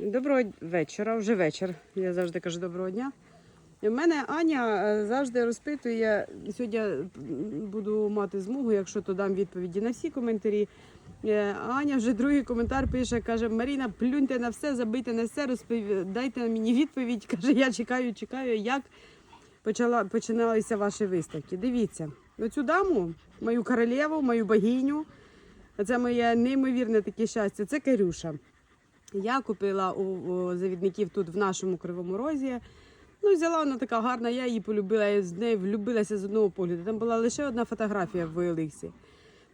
Доброго вечора, вже вечір. Я завжди кажу доброго дня. У мене Аня е, завжди розпитує. Сьогодні буду мати змогу, якщо то дам відповіді на всі коментарі. Е, Аня вже другий коментар пише, каже: Маріна, плюньте на все, забийте на все, розпов... дайте мені відповідь. Каже, я чекаю, чекаю, як почала, починалися ваші виставки. Дивіться, оцю даму, мою королеву, мою богиню. Це моє неймовірне таке щастя. Це Карюша. Я купила у, завідників тут в нашому кривому розі. Ну, взяла вона така гарна, я її полюбила, я з нею влюбилася з одного погляду. Там була лише одна фотографія в Еликсі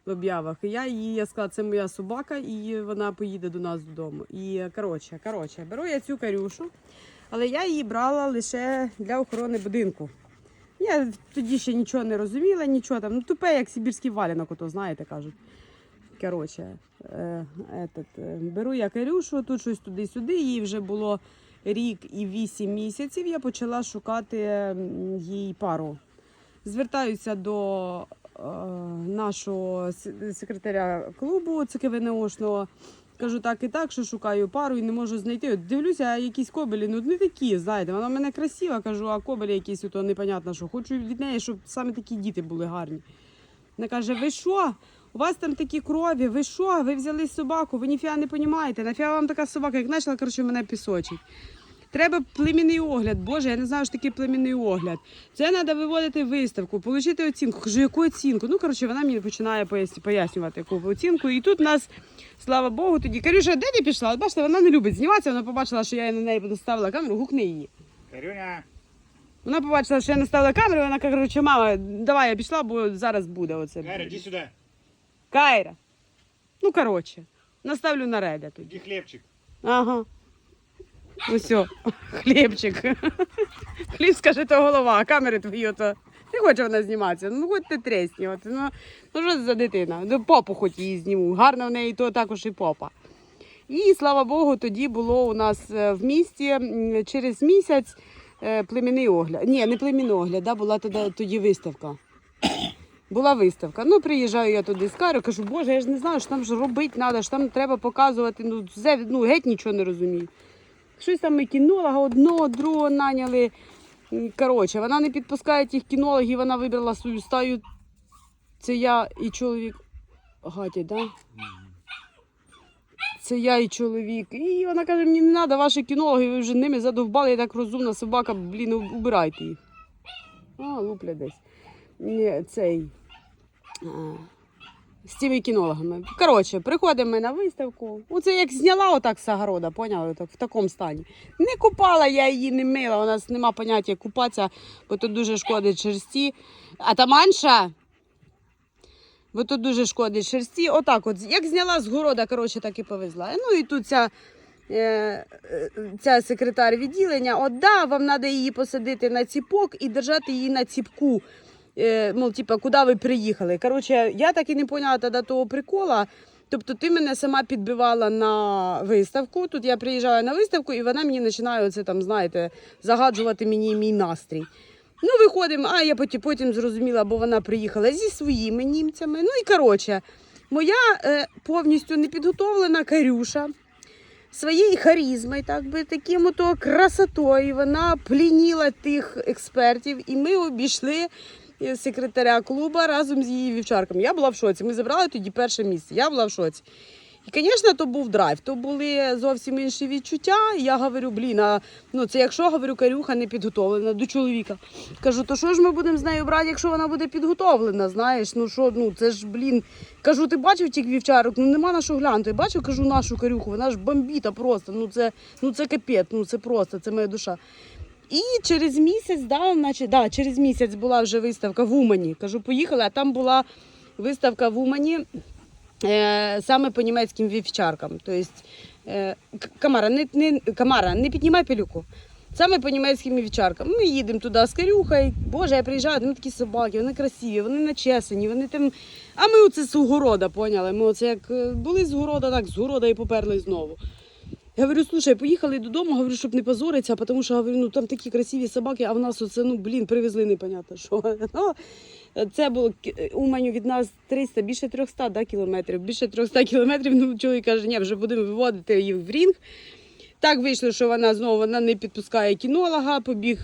в об'явах. Я її я сказала, це моя собака, і вона поїде до нас додому. І коротше, коротше, беру я цю карюшу, але я її брала лише для охорони будинку. Я тоді ще нічого не розуміла, нічого там. Ну, тупе, як сибірський валянок, ото знаєте, кажуть. Коротше, е, е, беру я Карюшу, тут щось туди-сюди. Їй вже було рік і вісім місяців. Я почала шукати їй пару. Звертаюся до е, нашого секретаря клубу ЦКВНОшного. Кажу так і так, що шукаю пару і не можу знайти. От дивлюся, а якісь кобелі, ну не такі, знаєте, вона в мене красива, кажу, а кобелі якісь, то непонятно що. Хочу від неї, щоб саме такі діти були гарні. Вона каже: ви що? У вас там такі крові, ви що? Ви взяли собаку, ви ніфіга не розумієте. Нафіга вам така собака, як почала, коротше, мене пісочить. Треба племінний огляд. Боже, я не знаю, що таке племінний огляд. Це треба виводити в виставку, отримати оцінку. Кажу, яку оцінку? Ну, коротше, вона мені починає пояснювати, яку оцінку. І тут нас, слава Богу, тоді. Карюша, де ти пішла? От бачите, вона не любить зніматися, вона побачила, що я на неї поставила камеру, гукни її. Карюня, Вона побачила, що я наставила камеру, і вона каже, мама, давай я пішла, бо зараз буде оце. Гаря, иди сюда. Кайра. Ну, коротше, наставлю на реда тоді. Иди хлебчик. Ага. Ну все, хлібчик. Хліб, скаже, то голова, а камери твої то. Не хоче вона зніматися. Ну, хоч ти тресні. От, ну, ну що це за дитина? Ну, попу хоч її зніму. Гарна в неї то також і попа. І слава Богу, тоді було у нас е, в місті через місяць е, племінний огляд. Ні, не племінний огляд, да, була тоді, тоді виставка. Була виставка. Ну, приїжджаю я туди з Карою, кажу, боже, я ж не знаю, що там ж робити треба, що там треба показувати. Ну, ну геть нічого не розумію. Щось там ми кінолога одного, другого наняли. Коротше, вона не підпускає тих кінологів, вона вибрала свою стаю. Це я і чоловік. Гаті, да? Це я і чоловік. І вона каже, мені не треба ваші кінологи, ви вже ними задовбали, я так розумна собака, блін, убирайте їх. А, лупля десь. Цей. З цими кінологами. Коротше, приходимо ми на виставку. Оце як зняла отак з огорода, поняли? Так, в такому стані. Не купала я її, не мила. У нас нема поняття купатися, бо тут дуже шкодить шерсті. А та манша. Бо тут дуже шкодить шерсті. Отак, от як зняла з города, коротше, так і повезла. Ну і тут ця, е, е, ця секретар відділення, от да, вам треба її посадити на ціпок і держати її на ціпку. Е, мол, типа, куди ви приїхали. Коротше, я так і не поняла тоді того прикола. Тобто ти мене сама підбивала на виставку. Тут я приїжджаю на виставку, і вона мені починає оце там, знаєте, загаджувати мені мій настрій. Ну, виходимо, а я потім, потім зрозуміла, бо вона приїхала зі своїми німцями. Ну і коротше, моя е, повністю непідготовлена Карюша своєю харізмою, так би таким ото красотою. Вона плініла тих експертів, і ми обійшли секретаря клубу разом з її вівчарками. Я була в шоці. Ми забрали тоді перше місце. Я була в шоці. І, звісно, то був драйв, то були зовсім інші відчуття. Я говорю, блін, а ну це якщо говорю, карюха не підготовлена до чоловіка. Кажу, то що ж ми будемо з нею брати, якщо вона буде підготовлена? Знаєш, ну що, ну це ж блін. Кажу, ти бачив тих вівчарок? Ну нема на що глянути. Бачив, кажу, нашу карюху, вона ж бомбіта просто. Ну це, ну це капець, ну це просто, це моя душа. І через місяць, да, наче, да, через місяць була вже виставка в Умані. Кажу, поїхали, а там була виставка в Умані е, саме по німецьким вівчаркам. Тобто, е, Камара, не, не, Камара, не піднімай пилюку. Саме по німецьким вівчаркам. Ми їдемо туди з Карюхою. Боже, я приїжджаю, вони такі собаки, вони красиві, вони начесані, вони там. А ми оце з угорода, поняли? Ми оце як е, були з города, так з города і поперли знову. Я говорю, слушай, поїхали додому, говорю, щоб не позоритися, тому що говорю, ну там такі красиві собаки, а в нас оце, ну блін, привезли непонятно що. Ну, це було Уманю від нас 300, більше 300 да, кілометрів. Більше 300 кілометрів. Ну, чоловік каже, ні, вже будемо виводити їх в рінг. Так вийшло, що вона знову вона не підпускає кінолога, побіг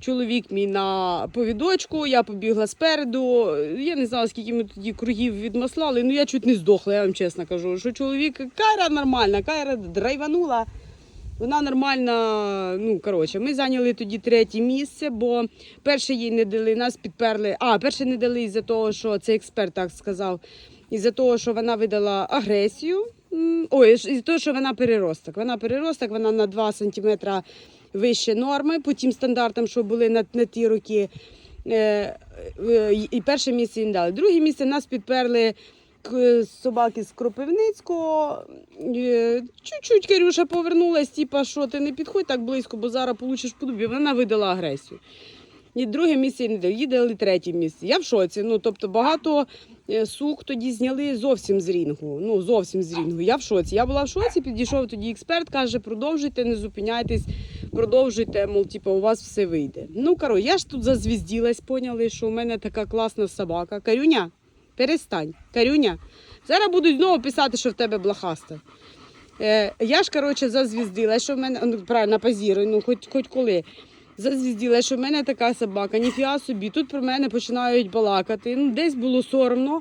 чоловік мій на повідочку, я побігла спереду. Я не знала, скільки ми тоді кругів відмаслали, ну я чуть не здохла, я вам чесно кажу. Що чоловік Кайра нормальна, Кайра драйванула. Вона нормальна. Ну, коротше, ми зайняли тоді третє місце, бо перше їй не дали, нас підперли. А, перше не дали із-за того, що цей експерт так сказав, із-за того, що вона видала агресію. Ой, із-за того, що вона переросток. Вона переросток, вона на 2 см вище норми, по тим стандартам, що були на, на ті роки. Е, е, і перше місце їм дали. Друге місце нас підперли собаки з Кропивницького. Е, Чуть-чуть Кирюша повернулась, типа, що ти не підходь так близько, бо зараз получиш по дубі. Вона видала агресію. І друге місце не дали, дали третє місце. Я в шоці. Ну, тобто багато е, сук тоді зняли зовсім з рінгу. Ну, зовсім з рінгу. Я в шоці. Я була в шоці, підійшов тоді експерт, каже, продовжуйте, не зупиняйтесь, продовжуйте, мов, типу, у вас все вийде. Ну, коротше, я ж тут зазвізділась, поняли, що у мене така класна собака. Карюня, перестань. Карюня. Зараз будуть знову писати, що в тебе блохаста. Е, я ж, коротше, зазвіздила, що в мене, ну, правильно, позірую, ну, хоч, хоч коли. Зазвіздила, що в мене така собака, ніфіга собі. Тут про мене починають балакати. Ну, десь було соромно.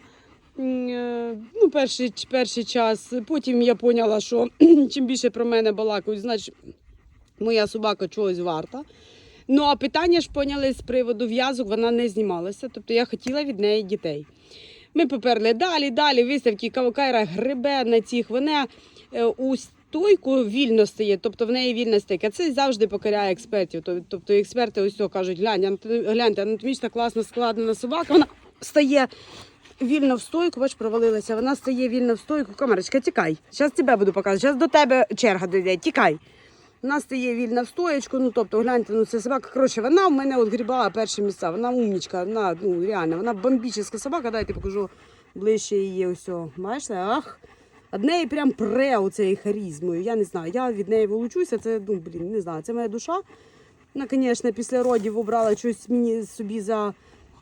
Е, Ну, перший, перший час. Потім я поняла, що чим більше про мене балакають, значить моя собака чогось варта. Ну, а питання ж поняли з приводу в'язок, вона не знімалася. Тобто я хотіла від неї дітей. Ми поперли далі, далі виставки Кавакайра грибе на цих. Вона е, у стойку вільно стає, тобто в неї вільна стійка. Це завжди покоряє експертів. Тобто експерти ось кажуть, глянь, гляньте, анатомічно класно складена собака. Вона стає вільно в стойку, бач, провалилася. Вона стає вільно в стойку. Камерочка, тікай. Зараз тебе буду показувати. Зараз до тебе черга дійде. Тікай. Вона стає вільна в стоєчку, ну тобто, гляньте, ну це собака. Коротше, вона в мене от грібала перші місця. Вона умнічка, вона ну реально, вона бомбічна собака. Дайте покажу ближче її. Ось. Бачите? Ах. Од неї прям пре оцею харізмою. Я не знаю. Я від неї вилучуся. Це ну блін, не знаю. Це моя душа. Вона, звісно, після родів обрала щось мені собі за.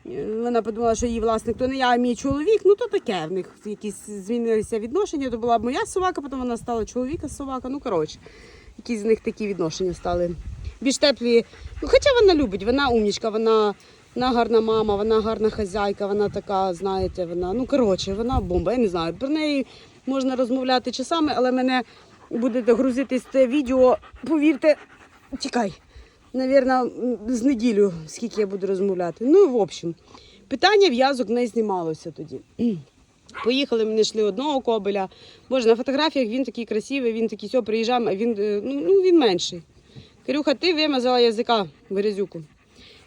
е, Вона подумала, що її власник то не я, а мій чоловік. Ну то таке. В них якісь змінилися відношення. То була моя собака, потім вона стала чоловіка собака. Ну коротше, якісь з них такі відношення стали. Більш теплі. Ну, хоча вона любить, вона умнічка, вона, вона гарна мама, вона гарна хазяйка, вона така, знаєте, вона, ну коротше, вона бомба. Я не знаю. Про неї можна розмовляти часами, але мене буде грузитись це відео, повірте, тікай. Навірно, з неділю, скільки я буду розмовляти. Ну, в общем, питання в'язок не знімалося тоді. Поїхали, ми знайшли одного кобеля. Боже, на фотографіях він такий красивий, він такий все, приїжджаємо, а він, е, ну, ну, він менший. Карюха, ти вимазала язика в грязюку.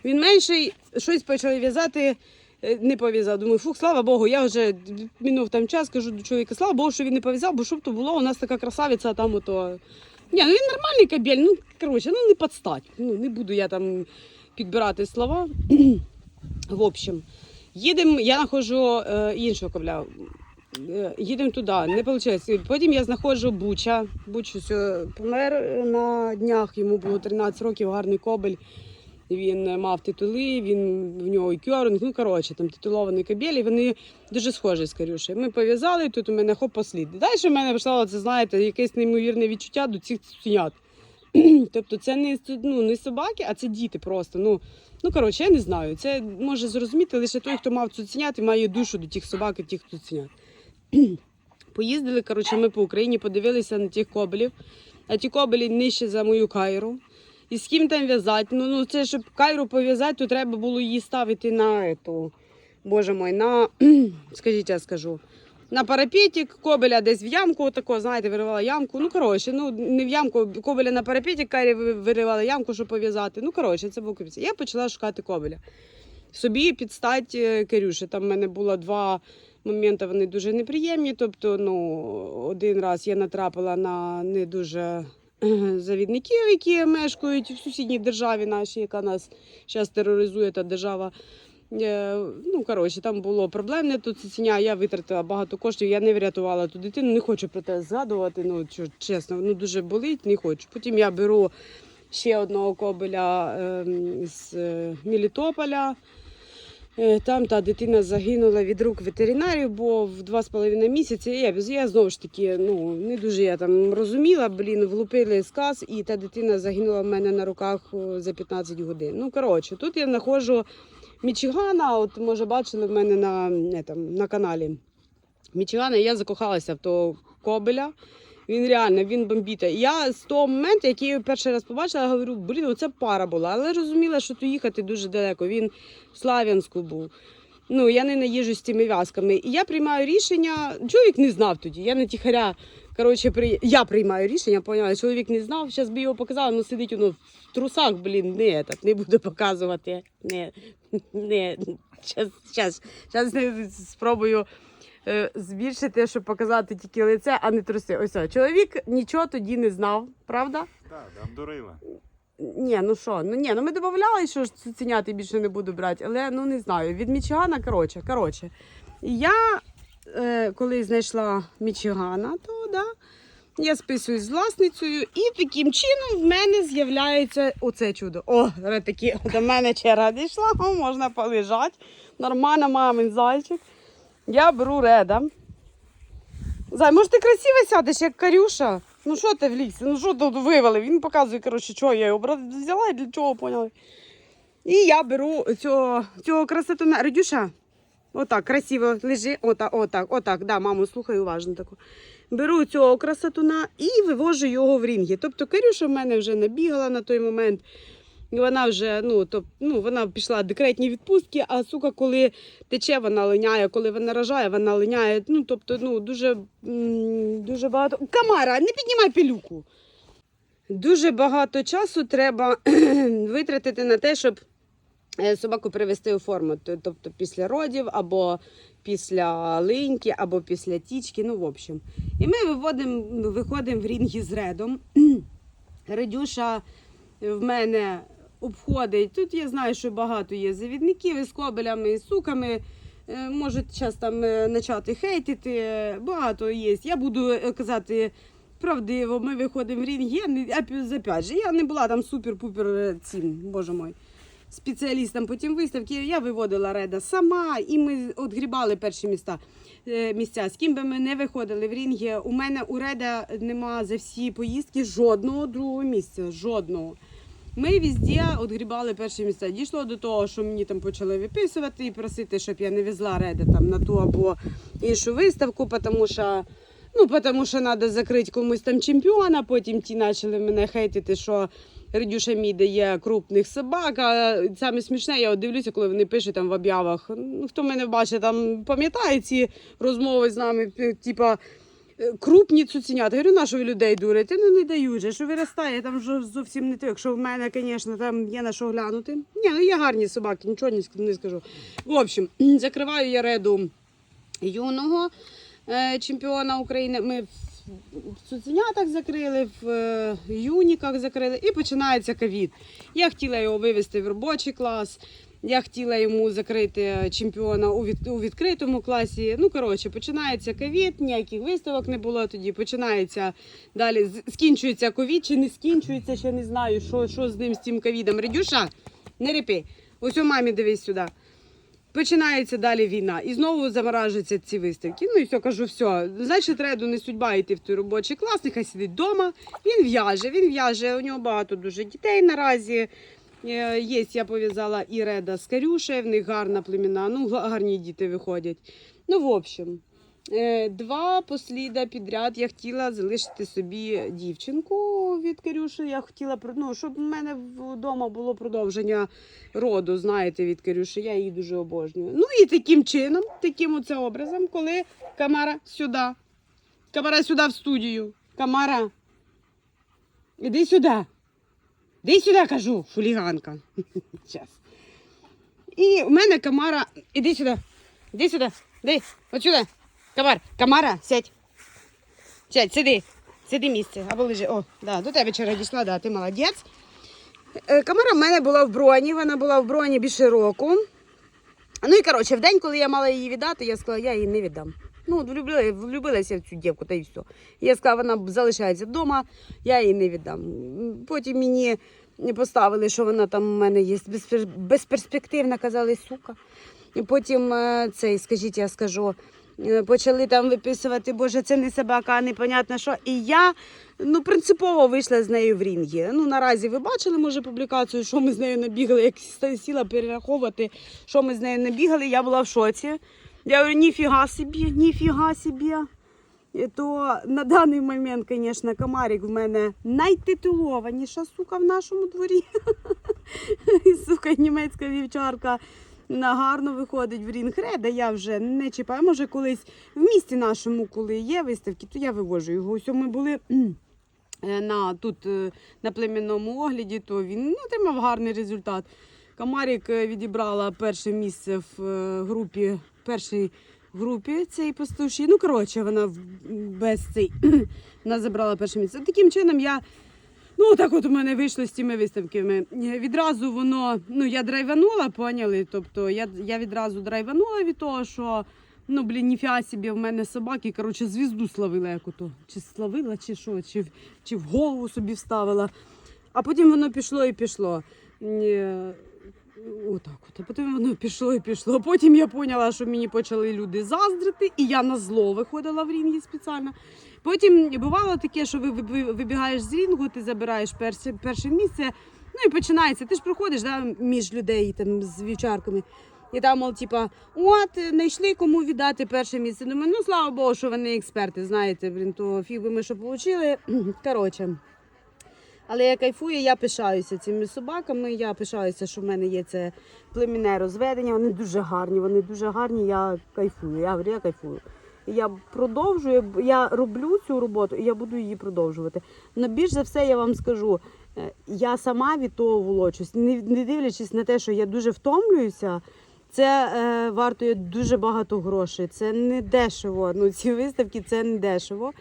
Він менший, щось почали в'язати, не пов'язав. Думаю, фух, слава Богу, я вже минув там час, кажу до чоловіка, слава Богу, що він не пов'язав, бо щоб то було, у нас така красавиця, там ото. Ні, ну він нормальний кабель, ну коротше, ну не підстать. Ну, не буду я там підбирати слова. В общем, їдемо, я знаходжу е, іншого кабля. Е, Їдемо туди, не виходить. Потім я знаходжу Буча. Буч е, помер е, на днях, йому було 13 років, гарний кобель. Він е, мав титули, він в нього і кьоринг, ну коротше, там титулований кабель, і вони дуже схожі з Карюшею. Ми пов'язали, тут у мене хоп послід. Далі в мене пішло, це знаєте, якесь неймовірне відчуття до цих цуценят. тобто це не, ну, не собаки, а це діти просто. Ну, ну коротше, я не знаю. Це може зрозуміти лише той, хто мав цуценят і має душу до тих собак і тих цуценят. Поїздили, коротше, ми по Україні, подивилися на тих кобелів, а ті кобелі нижче за мою кайру. І з ким там в'язати? Ну, ну це щоб кайру пов'язати, то треба було її ставити на ету. Боже мой, на скажіть, я скажу. На парапетик, кобеля десь в ямку, отако, знаєте, виривала ямку. Ну, коротше, ну не в ямку, кобеля на парапетик, кайрі ви- виривала ямку, щоб пов'язати. Ну, коротше, це був капець. Я почала шукати кобеля. Собі підстать е, Кирюші. Там в мене було два моменти, вони дуже неприємні. Тобто, ну, один раз я натрапила на не дуже завідників, які мешкають в сусідній державі нашій, яка нас зараз тероризує та держава. Е, Ну, коротше, там було проблемне тут ценя. Я витратила багато коштів, я не врятувала ту дитину, не хочу про те згадувати. Ну, чесно, ну дуже болить, не хочу. Потім я беру ще одного кобеля ем, з е, Мелітополя. Е, Там та дитина загинула від рук ветеринарів, бо в два з половиною місяці я, я знову ж таки ну, не дуже я там розуміла, блін, влупили сказ, і та дитина загинула в мене на руках за 15 годин. Ну, коротше, тут я знаходжу Мічигана, от може бачили в мене на, не, там, на каналі Мічигана, я закохалася в того кобеля. Він реально він бомбіта. Я з того моменту, який я перший раз побачила, говорю, блін, оце пара була. Але розуміла, що то їхати дуже далеко. Він в Слав'янську був. Ну, я не наїжджу з цими в'язками. І я приймаю рішення. Чоловік не знав тоді. Я не тихаря. Коротше, при... я приймаю рішення, поняла, чоловік не знав. Зараз би його показала, ну сидить воно в трусах, блін, не, этот, не буду показувати. Не, не. Не спробую збільшити, щоб показати тільки лице, а не труси. Ось, о, чоловік нічого тоді не знав, правда? Так, обдурила. Ні, ну що, ну ні, ну ми додавали, що цуценяти більше не буду брати, але ну не знаю. Від Мічигана, коротше, коротше. Я е, коли знайшла Мічигана, то да, я списуюсь з власницею, і таким чином в мене з'являється оце чудо. О, такі, до мене черга дійшла, можна полежати. Нормально, мамин зайчик. Я беру реда. Зай, може ти красиво сядеш, як Карюша? Ну що ти в лісі? Ну що тут вивели? Він показує, коротше, що я його взяла і для чого поняли. І я беру цього, цього красотуна. Радюша, отак, красиво лежи, отак, отак, отак. Да, маму, слухай уважно таку. Беру цього красотуна і вивожу його в рінги. Тобто Карюша в мене вже набігала на той момент. І Вона вже ну, то, ну, вона пішла в декретні відпустки, а сука, коли тече, вона линяє, коли вона рожає, вона линяє. Ну, тобто, ну, дуже, дуже багато. Камара, не піднімай пилюку. Дуже багато часу треба витратити на те, щоб е, собаку привести у форму. Тобто після родів, або після линьки, або після тічки. Ну, в общем. І ми виводимо, виходимо в рінги з редом. Редюша в мене обходить. Тут я знаю, що багато є завідників із кобелями, і суками. Е, Можуть зараз там е, почати хейтити. Багато є. Я буду е, казати правдиво. Ми виходимо в рінг. Я не опять же, я не була там супер-пупер цим, боже мой. Спеціалістом по тим виставки я виводила реда сама, і ми отгрібали перші міста місця. З ким би ми не виходили в рінги. У мене у реда нема за всі поїздки жодного другого місця. Жодного. Ми везде отгрібали перші місця. Дійшло до того, що мені там почали виписувати і просити, щоб я не везла реда там на ту або іншу виставку, тому що. Ну, тому що треба закрити комусь там чемпіона, потім ті почали мене хейтити, що Редюша мій дає крупних собак. А саме смішне, я от дивлюся, коли вони пишуть там в об'явах. Ну, хто мене бачить, там пам'ятає ці розмови з нами, типа. Е, Крупні цуценята. Говорю, на що ви людей дурите? Ну не дають же, що виростає, там вже зовсім не то. Якщо в мене, звісно, там є на що глянути. Ні, ну є гарні собаки, нічого не скажу. В общем, закриваю я реду юного е, чемпіона України. Ми в цуценятах закрили, в е, юніках закрили, і починається ковід. Я хотіла його вивезти в робочий клас. Я хотіла йому закрити чемпіона у, від, у відкритому класі. Ну, коротше, починається ковід, ніяких виставок не було тоді. Починається далі, скінчується ковід чи не скінчується, ще не знаю, що, що з ним з цим ковідом. Редюша, не репи. Ось у мамі дивись сюди. Починається далі війна. І знову заморажуються ці виставки. Ну і все, кажу, все. Значить, реду не судьба йти в той робочий клас, нехай сидить вдома. Він в'яже, він в'яже. У нього багато дуже дітей наразі. Е, Є, я пов'язала і Реда з Карюшею, в них гарна племіна, ну гарні діти виходять. Ну, в общем, е, два посліда підряд я хотіла залишити собі дівчинку від Карюші. Я хотіла, ну, щоб в мене вдома було продовження роду, знаєте, від Карюші. Я її дуже обожнюю. Ну і таким чином, таким оце образом, коли Камара сюди. Камара сюди в студію. Камара. Іди сюди. Іди сюди, кажу, хуліганка. Щас. І в мене Камара. Іди сюди. Іди сюди. Іди. От сюди. Камар. Камара, сядь. Сядь, сиди. Сиди місце. Або лежи. О, да, до тебе вчора дійшла, да, ти молодець. Е, Камара в мене була в броні, вона була в броні більше року. Ну і коротше, в день, коли я мала її віддати, я сказала, я її не віддам. Ну, влюбила, влюбилася в цю дівку, та й все. Я сказала, вона залишається вдома, я її не віддам. Потім мені поставили, що вона там у мене є безперспективна, казали, сука. Потім е, цей, скажіть, я скажу. е, Почали там виписувати, боже, це не собака, а непонятно що. І я ну, принципово вийшла з нею в рінги. Ну, наразі ви бачили, може, публікацію, що ми з нею набігали, як сіла перераховувати, що ми з нею набігали. Я була в шоці. Я говорю, ніфіга собі, ніфіга собі. То на даний момент, звісно, комарик в мене найтитулованіша сука в нашому дворі. Сука, німецька вівчарка гарно виходить в рінг реда. Я вже не чіпаю. Може, колись в місті нашому, коли є виставки, то я вивожу його. Ось ми були. е, На тут е, на племінному огляді, то він ну, отримав гарний результат. Комарик е, відібрала перше місце в групі, першій групі цієї пастуші. Ну, коротше, вона без цей вона забрала перше місце. Таким чином я. Ну, так от у мене вийшло з цими виставками. Е, Відразу воно, ну я драйванула, поняли? Тобто я, я відразу драйванула від того, що ну, блін, ніфіга собі, в мене собаки, коротше, звізду славила яку-то. Чи славила, чи що, чи, чи в голову собі вставила. А потім воно пішло і пішло. Отак от. А потім воно пішло і пішло. Потім я поняла, що мені почали люди заздрити, і я на зло виходила в рінги спеціально. Потім бувало таке, що ви- вибігаєш з рінгу, ти забираєш перше, перше місце. Ну і починається. Ти ж проходиш да, між людей там з вівчарками. І там, мол, типа, от, знайшли кому віддати перше місце. Думаю, ну слава Богу, що вони експерти, знаєте, блін, то фіг би ми що отримали. Коротше. Але я кайфую, я пишаюся цими собаками. Я пишаюся, що в мене є це племінне розведення. Вони дуже гарні, вони дуже гарні. Я кайфую. Я говорю, я кайфую. Я продовжую, я роблю цю роботу і я буду її продовжувати. Но більш за все, я вам скажу, е, я сама від того волочусь, не, не дивлячись на те, що я дуже втомлююся. Це е, вартує дуже багато грошей. Це не дешево. Ну, ці виставки це не дешево.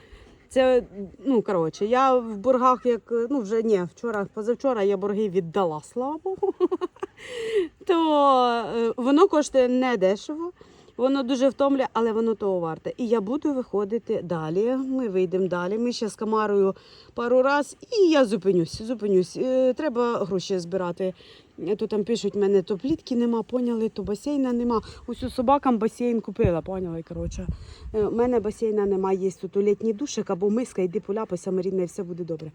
Це, ну, коротше, я в боргах, як, ну, вже ні, вчора, позавчора я борги віддала, слава Богу. То е, воно коштує не дешево, воно дуже втомлює, але воно того варте. І я буду виходити далі. Ми вийдемо далі. Ми ще з Камарою пару раз, і я зупинюсь. Зупинюсь. Е, Треба гроші збирати. Е, То там пишуть, мене то плітки нема, поняли, то басейна нема. Ось собакам басейн купила, поняли, коротше. Е, У мене басейна немає, є тут літній душик або миска, йди поляпайся, Маріна, і все буде добре.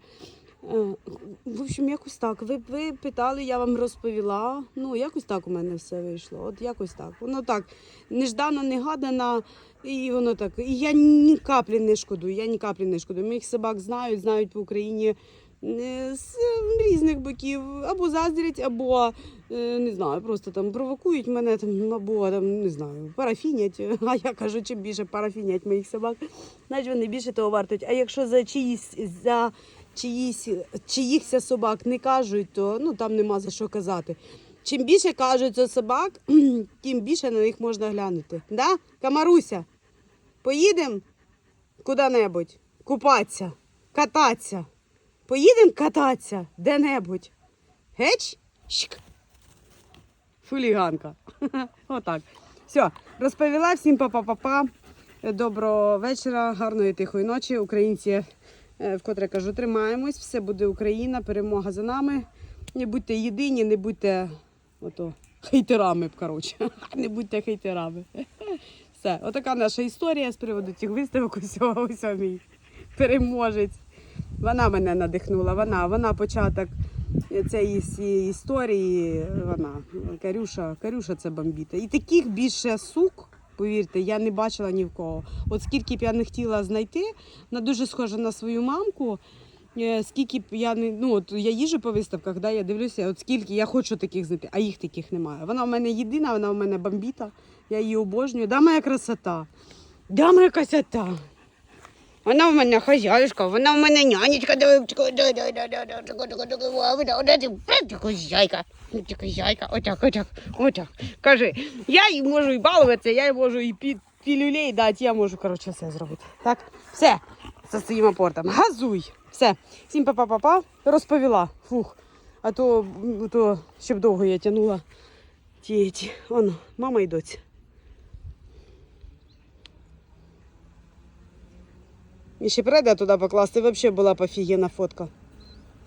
В общем, якось так. Ви, ви питали, я вам розповіла. Ну, якось так у мене все вийшло. От якось так. Воно так неждано, негадано, і воно так. І я ні каплі не шкодую, я ні каплі не шкодую. Моїх собак знають, знають в Україні е, з різних боків. Або заздрять, або е, не знаю, просто там провокують мене там, або там, не знаю, парафінять. А я кажу, чим більше парафінять моїх собак, значить вони більше того вартують. А якщо за чиїсь за чиїсь, чиїхся собак не кажуть, то ну там нема за що казати. Чим більше кажуть за собак, тим більше на них можна глянути. Да? Камаруся, поїдемо куди-небудь, купатися, кататися. Поїдемо кататися де-небудь. Геч? Щик. Фуліганка. Отак. Все, розповіла всім па-па-па-па. Доброго вечора, гарної тихої ночі. Українці, вкотре кажу, тримаємось. Все буде Україна, перемога за нами. Не будьте єдині, не будьте ото, хейтерами, коротше. Не будьте хейтерами. Все, отака наша історія з приводу цих виставок. Усього, усього мій переможець. Вона мене надихнула. Вона, вона початок цієї історії. Вона Карюша, Карюша це бомбіта. І таких більше сук, повірте, я не бачила ні в кого. От скільки б я не хотіла знайти, вона дуже схожа на свою мамку. Е, Скільки б я не ну от я їжу по виставках, да, я дивлюся, от скільки я хочу таких знайти, а їх таких немає. Вона в мене єдина, вона в мене бомбіта. Я її обожнюю. Да, моя красота. Да, моя красота. Вона в мене хазяюшка, вона в мене нянечка. Хазяйка, хазяйка, отак, отак, отак. Кажи, я їй можу і балуватися, я їй можу і під пілюлей дати, я можу, коротше, все зробити. Так, все, за своїм апортом. Газуй. Все. Всім па-па-па-па. Розповіла. Фух. А то, то ще б довго я тягнула. Ті, ті. Воно, мама і доця. І ще преда туди покласти, взагалі була б фотка.